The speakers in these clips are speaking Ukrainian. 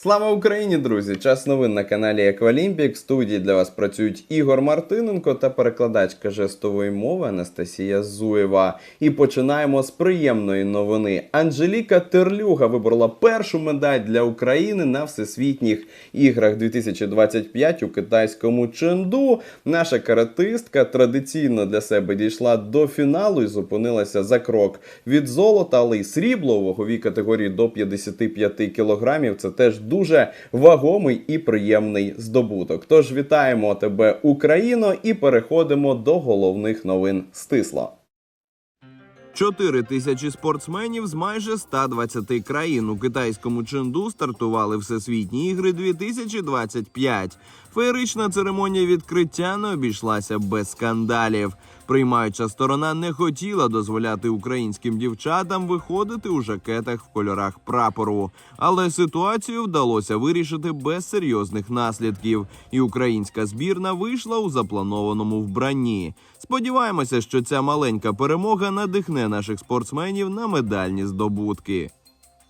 Слава Україні, друзі! Час новин на каналі Еквалімпік. В студії для вас працюють Ігор Мартиненко та перекладачка жестової мови Анастасія Зуєва. І починаємо з приємної новини. Анжеліка Терлюга виборола першу медаль для України на всесвітніх іграх 2025 у китайському Ченду. Наша каратистка традиційно для себе дійшла до фіналу і зупинилася за крок від золота, але й срібло у ваговій категорії до 55 кілограмів. Це теж дуже вагомий і приємний здобуток. Тож вітаємо тебе, Україно, і переходимо до головних новин стисло. 4 тисячі спортсменів з майже 120 країн у китайському Ченду стартували всесвітні ігри 2025. Феєрична церемонія відкриття не обійшлася без скандалів. Приймаюча сторона не хотіла дозволяти українським дівчатам виходити у жакетах в кольорах прапору, але ситуацію вдалося вирішити без серйозних наслідків, і українська збірна вийшла у запланованому вбранні. Сподіваємося, що ця маленька перемога надихне наших спортсменів на медальні здобутки.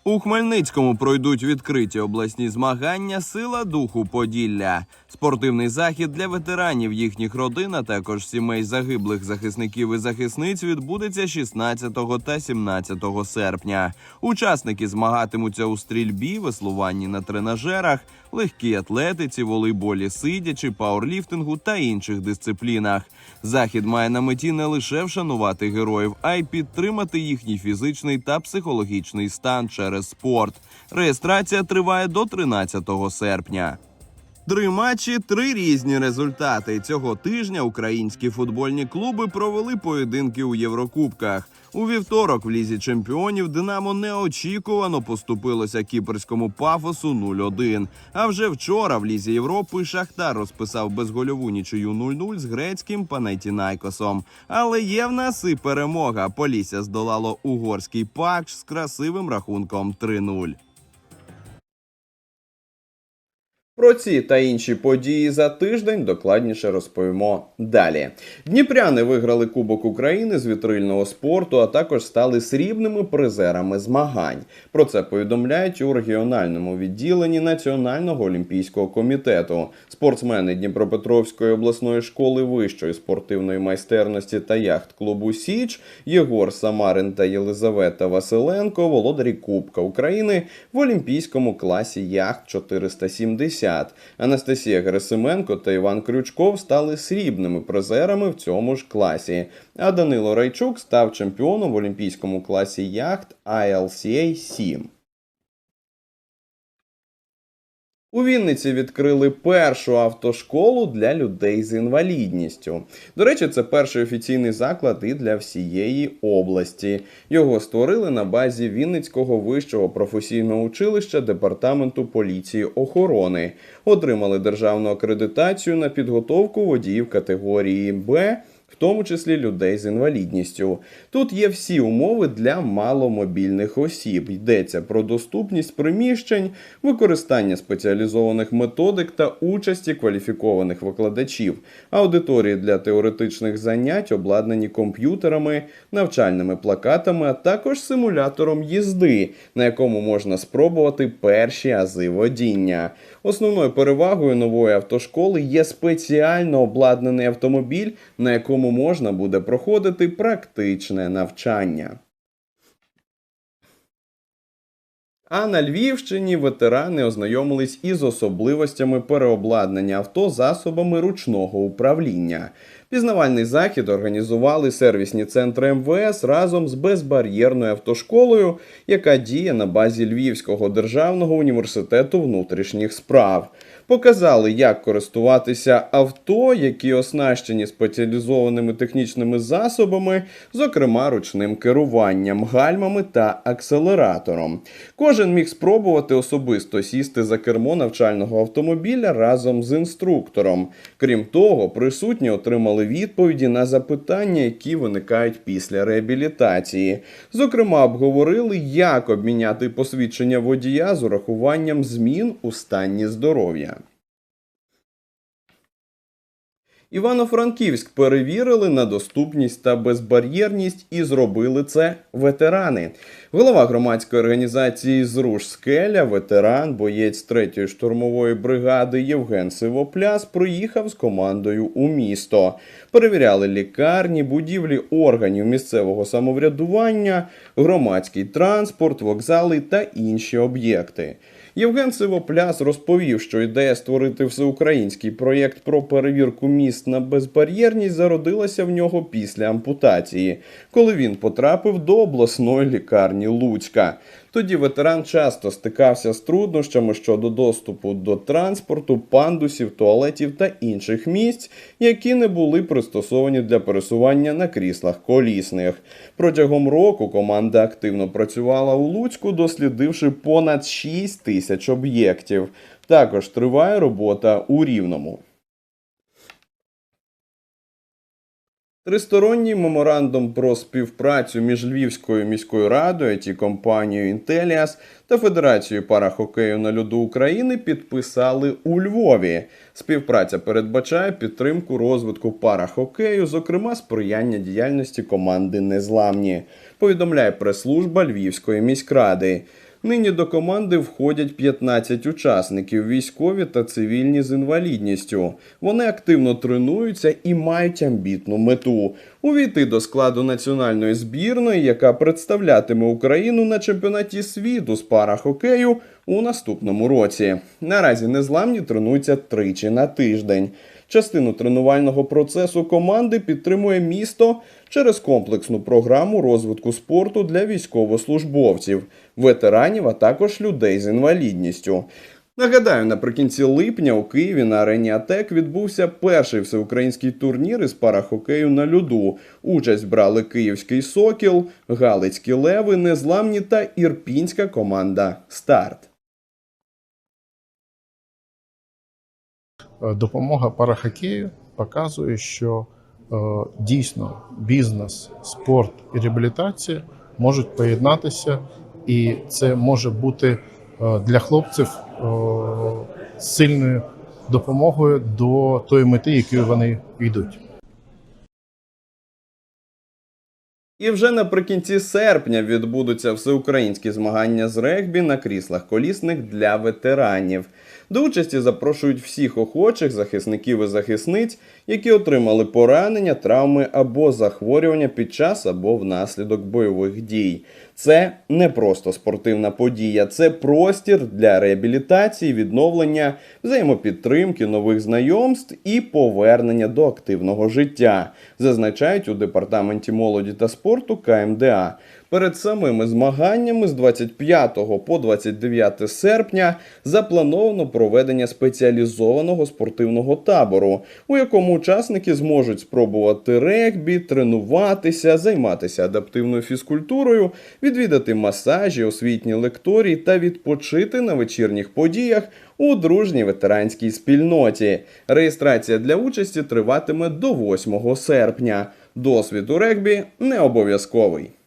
У Хмельницькому пройдуть відкриті обласні змагання Сила духу Поділля. Спортивний захід для ветеранів їхніх родин, а також сімей загиблих захисників і захисниць відбудеться 16 та 17 серпня. Учасники змагатимуться у стрільбі, веслуванні на тренажерах, легкій атлетиці, волейболі, сидячи, пауерліфтингу та інших дисциплінах. Захід має на меті не лише вшанувати героїв, а й підтримати їхній фізичний та психологічний стан через спорт. Реєстрація триває до 13 серпня. Три матчі, три різні результати. Цього тижня українські футбольні клуби провели поєдинки у Єврокубках. У вівторок в лізі чемпіонів Динамо неочікувано поступилося кіперському пафосу 0-1. А вже вчора в лізі Європи Шахтар розписав безгольову нічию 0-0 з грецьким Панайтінайкосом. Але є в нас і перемога. Полісся здолало угорський пакш з красивим рахунком 3-0. Про ці та інші події за тиждень докладніше розповімо далі. Дніпряни виграли Кубок України з вітрильного спорту, а також стали срібними призерами змагань. Про це повідомляють у регіональному відділенні Національного олімпійського комітету. Спортсмени Дніпропетровської обласної школи вищої спортивної майстерності та яхт-клубу Січ Єгор Самарин та Єлизавета Василенко, володарі Кубка України в олімпійському класі яхт 470. Анастасія Герасименко та Іван Крючков стали срібними призерами в цьому ж класі. А Данило Райчук став чемпіоном в олімпійському класі яхт ILCA 7. У Вінниці відкрили першу автошколу для людей з інвалідністю. До речі, це перший офіційний заклад і для всієї області. Його створили на базі Вінницького вищого професійного училища департаменту поліції охорони. Отримали державну акредитацію на підготовку водіїв категорії Б в тому числі людей з інвалідністю. Тут є всі умови для маломобільних осіб. Йдеться про доступність приміщень, використання спеціалізованих методик та участі кваліфікованих викладачів, аудиторії для теоретичних занять, обладнані комп'ютерами, навчальними плакатами, а також симулятором їзди, на якому можна спробувати перші ази водіння. Основною перевагою нової автошколи є спеціально обладнаний автомобіль, на якому можна буде проходити практичне навчання. А на Львівщині ветерани ознайомились із особливостями переобладнання авто засобами ручного управління. Пізнавальний захід організували сервісні центри МВС разом з безбар'єрною автошколою, яка діє на базі Львівського державного університету внутрішніх справ. Показали, як користуватися авто, які оснащені спеціалізованими технічними засобами, зокрема ручним керуванням, гальмами та акселератором. Кожен міг спробувати особисто сісти за кермо навчального автомобіля разом з інструктором. Крім того, присутні отримали відповіді на запитання, які виникають після реабілітації. Зокрема, обговорили, як обміняти посвідчення водія з урахуванням змін у стані здоров'я. Івано-Франківськ перевірили на доступність та безбар'єрність і зробили це ветерани. Голова громадської організації Зруш Скеля, ветеран, боєць 3-ї штурмової бригади Євген Сивопляс приїхав з командою у місто. Перевіряли лікарні, будівлі органів місцевого самоврядування, громадський транспорт, вокзали та інші об'єкти. Євген Сивопляс розповів, що ідея створити всеукраїнський проєкт про перевірку міст на безбар'єрність зародилася в нього після ампутації, коли він потрапив до обласної лікарні Луцька. Тоді ветеран часто стикався з труднощами щодо доступу до транспорту, пандусів, туалетів та інших місць, які не були пристосовані для пересування на кріслах колісних. Протягом року команда активно працювала у Луцьку, дослідивши понад 6 тисяч об'єктів. Також триває робота у Рівному. Тристоронній меморандум про співпрацю між Львівською міською радою, it компанією Інтеліас та Федерацією парахокею на льоду України підписали у Львові. Співпраця передбачає підтримку розвитку парахокею, зокрема сприяння діяльності команди Незламні. Повідомляє прес-служба Львівської міськради. Нині до команди входять 15 учасників, військові та цивільні з інвалідністю. Вони активно тренуються і мають амбітну мету увійти до складу національної збірної, яка представлятиме Україну на чемпіонаті світу з парахокею у наступному році. Наразі незламні тренуються тричі на тиждень. Частину тренувального процесу команди підтримує місто через комплексну програму розвитку спорту для військовослужбовців, ветеранів, а також людей з інвалідністю. Нагадаю, наприкінці липня у Києві на арені АТЕК відбувся перший всеукраїнський турнір із парахокею на льоду. Участь брали Київський Сокіл, Галицькі Леви, Незламні та Ірпінська команда Старт. Допомога парахокею показує, що е, дійсно бізнес, спорт і реабілітація можуть поєднатися, і це може бути е, для хлопців е, сильною допомогою до тої мети, якою вони йдуть. І вже наприкінці серпня відбудуться всеукраїнські змагання з регбі на кріслах колісних для ветеранів. До участі запрошують всіх охочих захисників і захисниць, які отримали поранення, травми або захворювання під час або внаслідок бойових дій. Це не просто спортивна подія, це простір для реабілітації, відновлення, взаємопідтримки, нових знайомств і повернення до активного життя, зазначають у департаменті молоді та спорту КМДА. Перед самими змаганнями з 25 по 29 серпня заплановано проведення спеціалізованого спортивного табору, у якому учасники зможуть спробувати регбі, тренуватися, займатися адаптивною фізкультурою, відвідати масажі, освітні лекторії та відпочити на вечірніх подіях у дружній ветеранській спільноті. Реєстрація для участі триватиме до 8 серпня. Досвід у регбі не обов'язковий.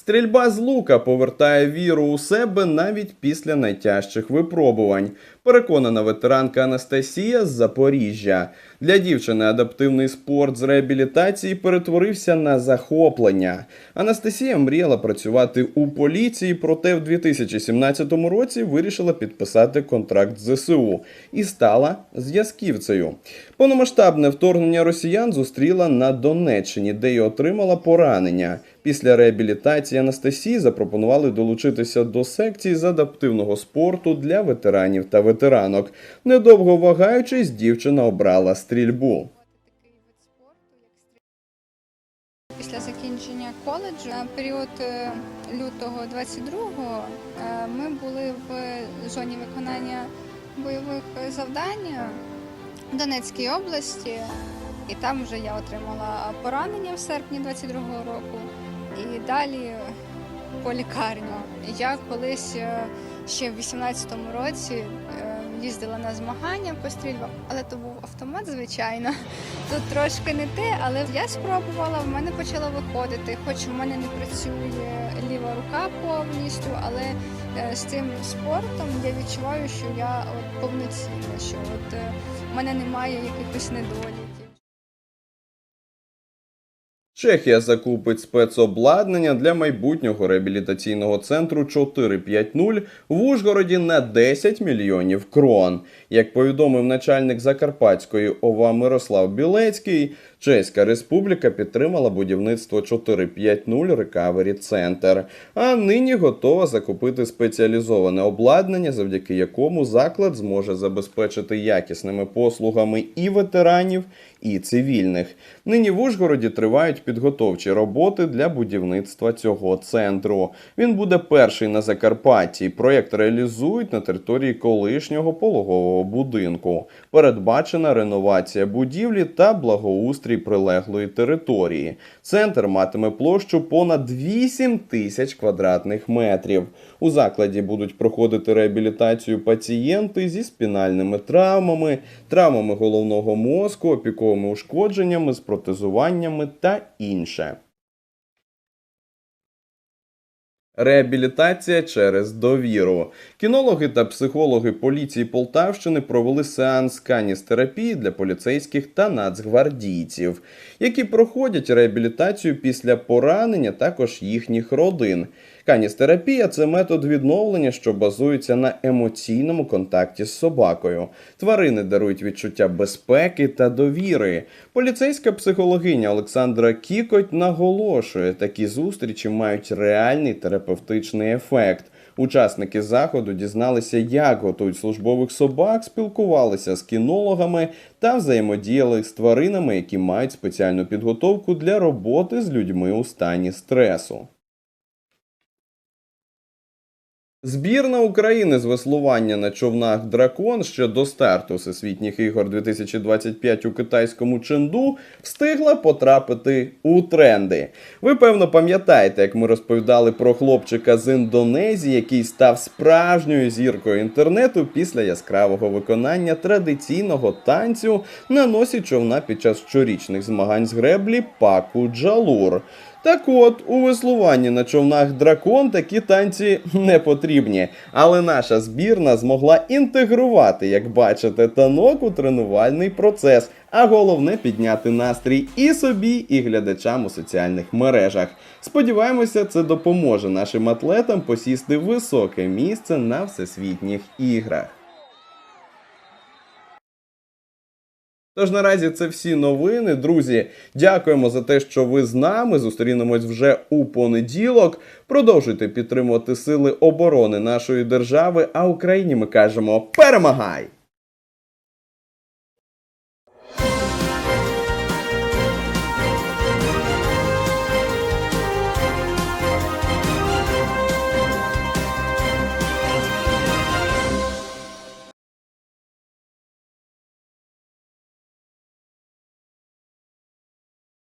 Стрільба з лука повертає віру у себе навіть після найтяжчих випробувань. Переконана ветеранка Анастасія з Запоріжжя. Для дівчини адаптивний спорт з реабілітації перетворився на захоплення. Анастасія мріяла працювати у поліції, проте в 2017 році вирішила підписати контракт з ЗСУ і стала зв'язківцею. Повномасштабне вторгнення росіян зустріла на Донеччині, де й отримала поранення. Після реабілітації Анастасії запропонували долучитися до секції з адаптивного спорту для ветеранів та ветеранок. Недовго вагаючись, дівчина обрала стрільбу. Після закінчення коледжу на період е, лютого 22-го е, ми були в зоні виконання бойових завдань в Донецькій області, і там вже я отримала поранення в серпні 22-го року. І далі по лікарню. Я колись е, ще в 18-му році е, їздила на змагання по стрільбам, але то був автомат, звичайно. Тут трошки не те, але я спробувала, в мене почало виходити, хоч в мене не працює ліва рука повністю, але е, з цим спортом я відчуваю, що я от повноцінна, що от в мене немає якихось недоліків. Чехія закупить спецобладнання для майбутнього реабілітаційного центру 450 в Ужгороді на 10 мільйонів крон. Як повідомив начальник Закарпатської ОВА Мирослав Білецький, Чеська Республіка підтримала будівництво 450 Recovery Center, а нині готова закупити спеціалізоване обладнання, завдяки якому заклад зможе забезпечити якісними послугами і ветеранів, і цивільних. Нині в Ужгороді тривають підготовчі роботи для будівництва цього центру. Він буде перший на Закарпатті. Проєкт реалізують на території колишнього пологового будинку. Передбачена реновація будівлі та благоустрій прилеглої території. Центр матиме площу понад 8 тисяч квадратних метрів. У закладі будуть проходити реабілітацію пацієнти зі спінальними травмами, травмами головного мозку, опіковими ушкодженнями, з протезуваннями та інше. Реабілітація через довіру. Кінологи та психологи поліції Полтавщини провели сеанс каністерапії для поліцейських та нацгвардійців, які проходять реабілітацію після поранення, також їхніх родин. Каністерапія це метод відновлення, що базується на емоційному контакті з собакою. Тварини дарують відчуття безпеки та довіри. Поліцейська психологиня Олександра Кікоть наголошує, такі зустрічі мають реальний терапевтичний ефект. Учасники заходу дізналися, як готують службових собак, спілкувалися з кінологами та взаємодіяли з тваринами, які мають спеціальну підготовку для роботи з людьми у стані стресу. Збірна України з веслування на човнах Дракон ще до старту Всесвітніх ігор 2025 у китайському Ченду встигла потрапити у тренди. Ви певно пам'ятаєте, як ми розповідали про хлопчика з Індонезії, який став справжньою зіркою інтернету після яскравого виконання традиційного танцю на носі човна під час щорічних змагань з греблі Паку Джалур. Так от, у веслуванні на човнах дракон такі танці не потрібні. Але наша збірна змогла інтегрувати, як бачите, танок у тренувальний процес, а головне підняти настрій і собі, і глядачам у соціальних мережах. Сподіваємося, це допоможе нашим атлетам посісти високе місце на всесвітніх іграх. Тож наразі це всі новини. Друзі, дякуємо за те, що ви з нами. Зустрінемось вже у понеділок. Продовжуйте підтримувати сили оборони нашої держави. А Україні ми кажемо перемагай!